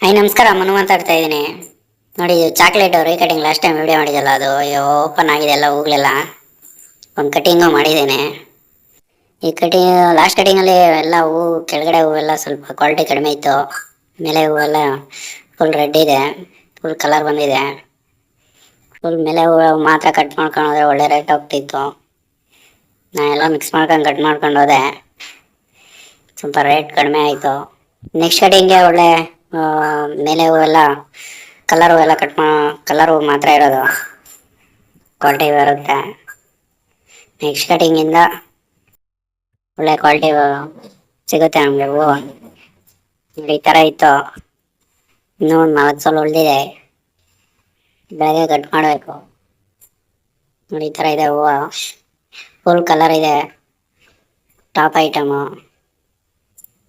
Hi ನಮಸ್ಕಾರ, ಮನು ಮಾತಾಡ್ತಾ ಇದ್ದೀನಿ. ನೋಡಿ ಚಾಕ್ಲೇಟ್ ರೀ ಕಟಿಂಗ್ ಲಾಸ್ಟ್ ಟೈಮ್ ವಿಡಿಯೋ ಮಾಡಿದಲ್ಲ ಅದು, ಅಯ್ಯೋ ಓಪನ್ ಆಗಿದೆ ಎಲ್ಲ ಹೋಗ್ಲಿಲ್ಲ ಒಂದು ಕಟಿಂಗು ಮಾಡಿದ್ದೇನೆ. ಈ ಕಟಿಂಗ್ ಲಾಸ್ಟ್ ಕಟಿಂಗಲ್ಲಿ ಎಲ್ಲ ಹೂವು ಕೆಳಗಡೆ ಹೂವೆಲ್ಲ ಸ್ವಲ್ಪ ಕ್ವಾಲಿಟಿ ಕಡಿಮೆ ಇತ್ತು. ಮೇಲೆ ಹೂವೆಲ್ಲ ಫುಲ್ ರೆಡ್ ಇದೆ ಫುಲ್ ಕಲರ್ ಬಂದಿದೆ. ಫುಲ್ ಮೇಲೆ ಹೂವು ಮಾತ್ರ ಕಟ್ ಮಾಡ್ಕೊಂಡು ಹೋದ್ರೆ ಒಳ್ಳೆ ರೇಟ್ ಹೋಗ್ತಿತ್ತು. ನಾನು ಎಲ್ಲ ಮಿಕ್ಸ್ ಮಾಡ್ಕೊಂಡು ಕಟ್ ಮಾಡ್ಕೊಂಡು ಹೋದೆ. ಸ್ವಲ್ಪ ರೇಟ್ ಕಡಿಮೆ ಆಯಿತು. ನೆಕ್ಸ್ಟ್ ಕಟಿಂಗ್ಗೆ ಒಳ್ಳೆ ಮೇಲೆ ಎಲ್ಲ ಕಲರ್ ಎಲ್ಲ ಕಟ್ ಮಾ ಕಲರ್ ಮಾತ್ರ ಇರೋದು. ಕ್ವಾಲಿಟಿ ಬರುತ್ತೆ ನೆಕ್ಸ್ಟ್ ಕಟಿಂಗಿಂದ ಒಳ್ಳೆ ಕ್ವಾಲಿಟಿ ಸಿಗುತ್ತೆ ನಮಗೆ ಹೂವು. ಈ ಥರ ಇತ್ತು. ಇನ್ನೂ ಒಂದು ನಾಲ್ಕು ಸಲ ಉಳಿದಿದೆ. ಬೆಳಗ್ಗೆ ಕಟ್ ಮಾಡಬೇಕು. ನೋಡಿ, ಈ ಥರ ಇದೆ ಹೂವು. ಫುಲ್ ಕಲರ್ ಇದೆ. ಟಾಪ್ ಐಟಮು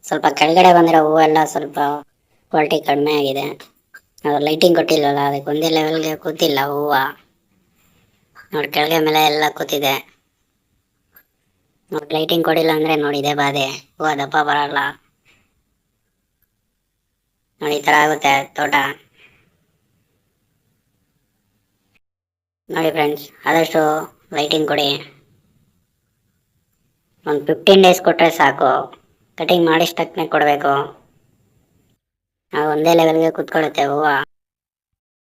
ಸ್ವಲ್ಪ ಕೆಳಗಡೆ ಬಂದಿರೋ ಹೂವೆಲ್ಲ ಸ್ವಲ್ಪ ಕ್ವಾಲಿಟಿ ಕಡಿಮೆ ಆಗಿದೆ. ಅದು ಲೈಟಿಂಗ್ ಕೊಟ್ಟಿಲ್ಲಲ್ಲ, ಅದಕ್ಕೆ ಒಂದೇ ಲೆವೆಲ್ಗೆ ಕೂತಿಲ್ಲ, ಹೂವು. ನೋಡಿ ಕೆಳಗೆ ಮೇಲೆ ಎಲ್ಲ ಕೂತಿದೆ. ನೋಡಿ ಲೈಟಿಂಗ್ ಕೊಡಿಲ್ಲ ಅಂದರೆ ನೋಡಿ ಇದೆ ಬಾಧೆ. ಹೂವು ದಪ್ಪ ಬರಲ್ಲ. ನೋಡಿ, ಈ ಥರ ಆಗುತ್ತೆ ತೋಟ. ನೋಡಿ ಫ್ರೆಂಡ್ಸ್ ಆದಷ್ಟು ಲೈಟಿಂಗ್ ಕೊಡಿ. ಒಂದು ಫಿಫ್ಟೀನ್ ಡೇಸ್ ಕೊಟ್ಟರೆ ಸಾಕು. ಕಟಿಂಗ್ ಮಾಡಿಷ್ಟಕ್ಕೆ ಕೊಡಬೇಕು. ಒಂದೇ ಲೆವೆಲ್ಗೆ ಕುತ್ಕೊಳ್ಳುತ್ತೆ ಹೂವು